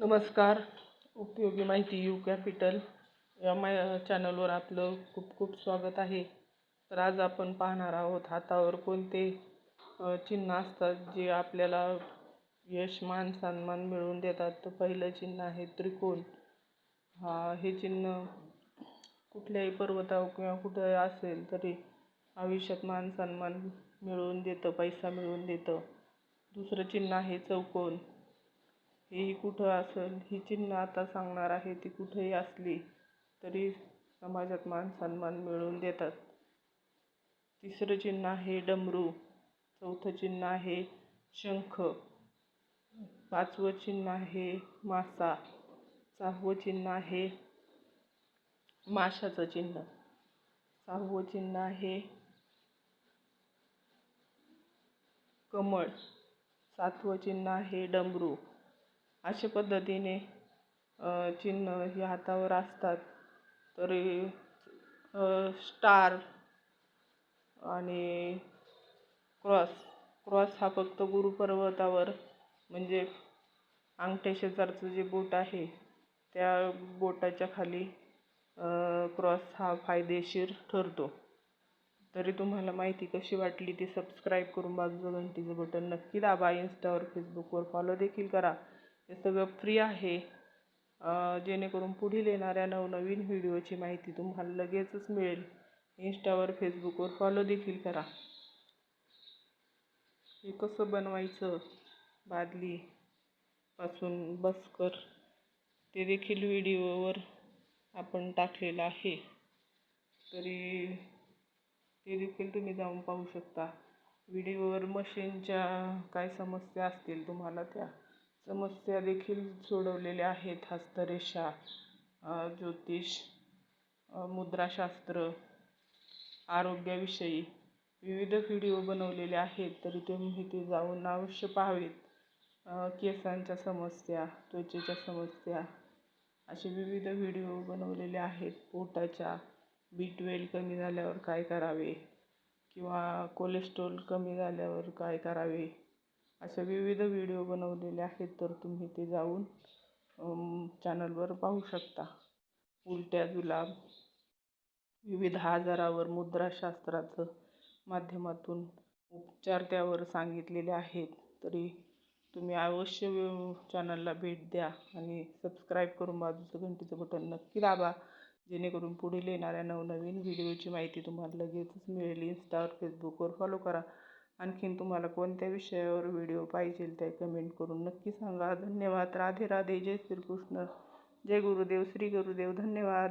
नमस्कार. उपयोगी माहिती यू कॅपिटल या मा चॅनलवर आपलं खूप खूप स्वागत आहे. तर आज आपण पाहणार आहोत हातावर कोणते चिन्ह असतात जे आपल्याला यश मान सन्मान मिळवून देतात. तर पहिलं चिन्ह आहे त्रिकोण. हा हे चिन्ह कुठल्याही पर्वतावर किंवा कुठे असेल तरी आयुष्यात मान सन्मान मिळवून देतं पैसा मिळवून देतं. दुसरं चिन्ह आहे चौकोन. हेही कुठं असेल ही चिन्ह आता सांगणार आहे ती कुठेही असली तरी समाजात मान सन्मान मिळवून देतात. तिसरं चिन्ह आहे डमरू चौथं चिन्ह आहे शंख पाचवं चिन्ह आहे मासा सहावं चिन्ह आहे माशाचं चिन्ह सहावं चिन्ह आहे कमळ सातवं चिन्ह आहे डमरू. अशा पद्धतीने चिन्ह ही हातावर असतात. तरी स्टार आणि क्रॉस क्रॉस हा फक्त गुरुपर्वतावर म्हणजे अंगठ्या शेजारचं जे बोट आहे त्या बोटाच्या खाली क्रॉस हा फायदेशीर ठरतो. तरी तुम्हाला माहिती कशी वाटली ती सबस्क्राईब करून बाजूचं घंटीचं बटन नक्की दाबा. इंस्टावर फेसबुकवर फॉलो देखील करा. हे सगळं फ्री आहे. जेणेकरून पुढील येणाऱ्या नवनवीन व्हिडिओची माहिती तुम्हाला लगेचच मिळेल. इंस्टावर फेसबुकवर फॉलो देखील करा. हे कसं बनवायचं? बादली पासून बसकर. ते देखील व्हिडिओवर आपण टाकलेलं आहे. तरी ते देखील तुम्ही जाऊन पाहू शकता. व्हिडिओवर मशीनच्या काय समस्या असतील तुम्हाला त्या. समस्या देखील सोडवलेल्या आहेत हस्तरेषा ज्योतिष मुद्राशास्त्र आरोग्याविषयी. विविध व्हिडिओ बनवलेले आहेत तरी ते ते जाऊन अवश्य पाहावेत. केसांच्या समस्या त्वचेच्या समस्या असे विविध व्हिडिओ बनवलेले आहेत. पोटाच्या बी ट्वेल कमी झाल्यावर काय करावे? किंवा कोलेस्ट्रॉल कमी झाल्यावर काय करावे? असे विविध व्हिडिओ बनवलेले आहेत तर तुम्ही ते जाऊन चॅनलवर पाहू शकता. उलट्या जुलाब विविध आजारावर मुद्राशास्त्राचं माध्यमातून उपचार त्यावर सांगितलेले आहेत. तरी तुम्ही अवश्य चॅनलला भेट द्या आणि सबस्क्राईब करून बाजूचं घंटीचं बटन नक्की दाबा जेणेकरून पुढील येणाऱ्या नवनवीन व्हिडिओची माहिती तुम्हाला लगेचच मिळेल. इंस्टावर फेसबुकवर फॉलो करा. आणखीन तुम्हाला कोणत्या विषयावर व्हिडिओ पाहिजे ते कमेंट करून नक्की सांगा. धन्यवाद. राधे राधे. जय श्रीकृष्ण. जय गुरुदेव. श्री गुरुदेव. धन्यवाद.